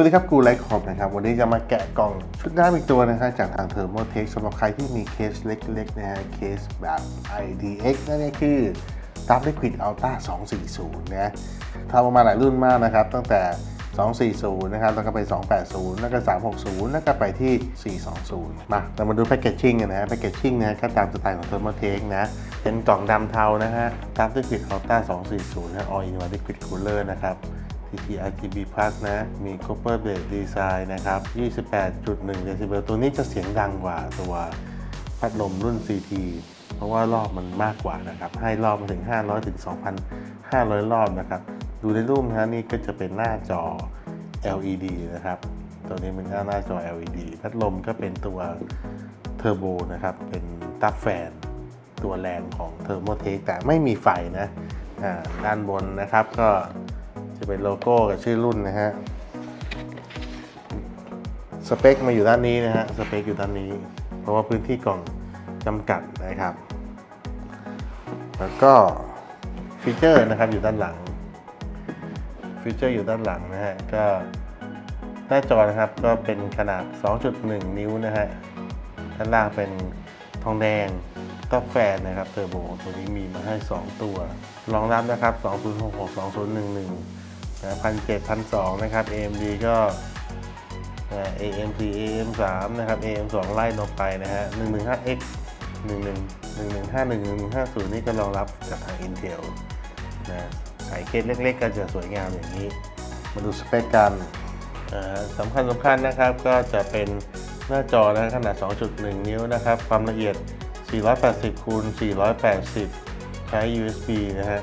สวัสดีครับกูไลท์คอมนะครับวันนี้จะมาแกะกล่องชุดน้ำอีกตัวนะฮะจากทางเทอร์โมเทคสำหรับใครที่มีเคสเล็กๆนะฮะเคสแบบ IDX นั่นคือตับ Liquid Ultra 240นะทำออกมาหลายรุ่นมากนะครับ ตั้งแต่ 240 นะครับ แล้วก็ไป 280 แล้วก็ 360 แล้วก็ไปที่ 420 มาเรามาดูแพคเกจจิ้งกันนะฮะแพคเกจจิ้งนะก็ตามสไตล์ของเทอร์โมเทคนะ เป็นกล่องดำเทานะฮะตับ Liquid Ultra 240นะ All in One Liquid Cooler นะครับ TT RGB Plus นะ มี Copper Blade Design นะครับ 28.1 เดซิเบล ตัวนี้จะเสียงดังกว่าตัวพัดลมรุ่น CT เพราะว่ารอบมันมากกว่านะครับ ให้รอบมาถึง 500 ถึง 2,500 รอบนะครับ ดูในรูปนะนี่ก็จะเป็นหน้าจอ LED นะครับ ตัวนี้เป็นหน้าจอ LED พัดลมก็เป็นตัวเทอร์โบนะครับ เป็นตับแฟน ตัวแรงของเทอร์โมเทคแต่ไม่มีไฟนะอ่าด้านบนนะครับก็ จะเป็นโลโก้กับชื่อรุ่นนะฮะ สเปคมาอยู่ด้านนี้นะฮะ สเปคอยู่ด้านนี้ เพราะว่าพื้นที่กล่องจำกัดนะครับ แล้วก็ฟีเจอร์นะครับอยู่ด้านหลัง ฟีเจอร์อยู่ด้านหลังนะฮะ ก็หน้าจอนะครับก็เป็นขนาด 2.1 นิ้วนะฮะ ด้านล่างเป็นทองแดงก็แฟนนะครับเทอร์โบตัวนี้มีมาให้ 2 ตัวรองรับนะครับ 2066 2011 พันะ1,700 1,200นะครับ AMD ก็ AM4 AM3 นะครับ AM2 ไล่ลงไปนะฮะ 115X 11 1151 1150 นี่ก็รองรับจากทาง Intel นะสายเคสเล็กๆ ก็จะสวยงามอย่างนี้ มาดูสเปคกันสำคัญสำคัญนะครับก็จะเป็นหน้าจอนะขนาด 2.1 นิ้วนะครับ ความละเอียด 480คูณ480 ใช้ USB นะฮะ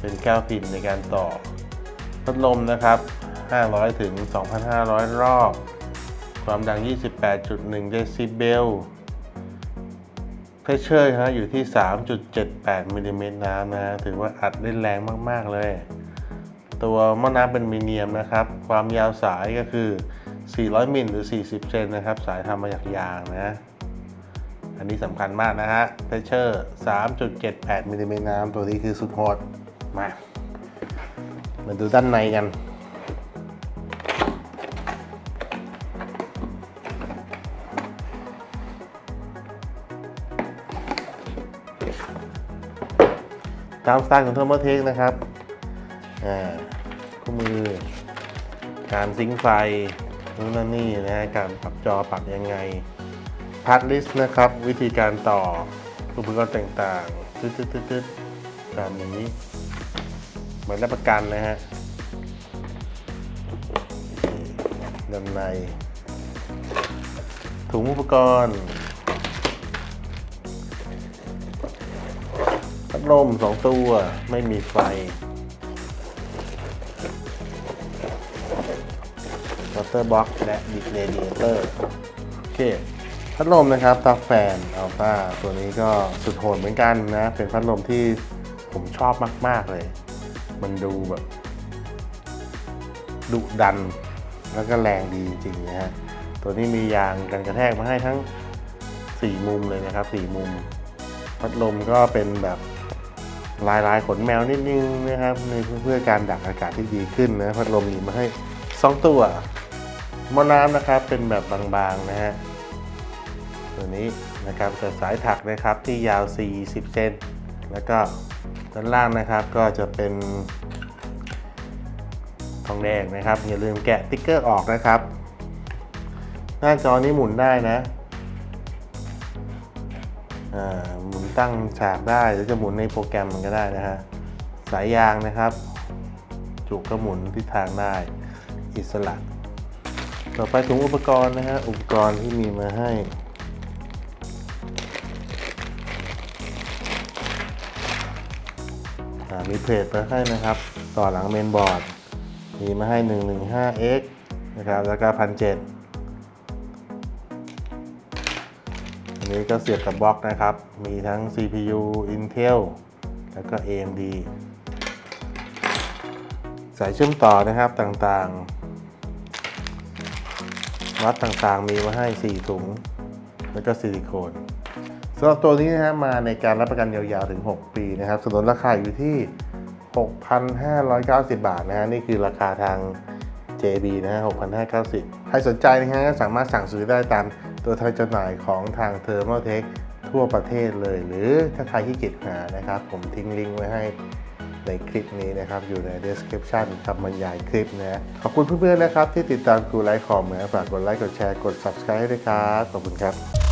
เป็นแก้วพินในการต่อ พัดลมนะครับ 500 ถึง 2,500 รอบ ความดัง 28.1 เดซิเบลเพชเชอร์ฮะอยู่ที่ 3.78มิลลิเมตรน้ำนะฮะถือว่าอัดได้แรงมาก ๆ เลย ตัวหม้อน้ำเป็นมีเนียมนะครับ ความยาวสายก็คือ 400มิลหรือ 40 เซนนะครับ สายทำมาจากยางนะ อันนี้สำคัญมากนะฮะเพชเชอร์ 3.78มิลลิเมตรน้ำตัวนี้คือสุดโหดมา มาดูด้านในกัน ตามสไตล์ของเทอร์โมเทคนะครับอ่าคู่มือ การซิงไฟนู่นนั่นนี่นะฮะการปรับจอปรับยังไงพาร์ทลิสต์นะครับ วิธีการต่ออุปกรณ์ต่างๆตึ๊ดๆๆๆตามนี้ เหมือนรับประกันนะฮะด้านใน ถุงอุปกรณ์พัดลมสองตัวไม่มีไฟ วอเตอร์บ็อกและดิเรเดเตอร์โอเคพัดลมนะครับตับแฟนอัลต้าตัวนี้ก็สุดโหดเหมือนกันนะ เป็นพัดลมที่ผมชอบมาก ๆ เลย มันดูแบบดุดันแล้วก็แรงดีจริงๆนะฮะ ตัวนี้มียางกันกระแทกมาให้ทั้ง 4 มุมเลยนะครับ 4 มุม พัดลมก็เป็นแบบลายลายขนแมวนิดนึงนะครับเพื่อการดักอากาศที่ดีขึ้นนะ พัดลมมีมาให้ 2 ตัวหม้อน้ำนะครับเป็นแบบบางๆนะฮะ ตัวนี้นะครับกับสายถักนะครับที่ยาว 40 เซนแล้วก็ ด้านล่างนะครับก็จะเป็นทองแดงนะครับ อย่าลืมแกะติ๊กเกอร์ออกนะครับ หน้าจอนี้หมุนได้นะอ่าหมุนตั้งฉากได้หรือจะหมุนในโปรแกรมมันก็ได้นะฮะสายยางนะครับ จุกก็หมุนทิศทางได้อิสระ ต่อไปถุงอุปกรณ์นะฮะอุปกรณ์ที่มีมาให้ มีเพจมาให้นะครับ ต่อหลังเมนบอร์ด มีมาให้ 115x นะครับ แล้วก็1,700อันนี้ก็เสียบกับบล็อกนะครับ มีทั้ง CPU Intel แล้วก็ AMD สายเชื่อมต่อนะครับต่างๆวัดต่างๆมีมาให้ 4 ถุง แล้วก็ซิลิโคนำหรับตัวนี้นะฮะมาในการรับประกันยาวๆถึง 6 ปีนะครับสนุนราคาอยู่ที่ 6,590 บาทนะฮะนี่คือราคาทาง JB นะฮะ6,590 ใครสนใจนะฮะก็สามารถสั่งซื้อได้ตามตัวแทนจำหน่ายของทาง Thermaltech ทั่วประเทศเลย หรือถ้าใครที่กิจหานะครับ ผมทิ้งลิงก์ไว้ให้ในคลิปนี้นะครับ อยู่ใน description คำบรรยายคลิปนะ ขอบคุณเพื่อนๆนะครับ ที่ติดตามกูไลฟ์คอมนะฝากกดไลค์กดแชร์กด subscribe ด้วยครับ ขอบคุณครับ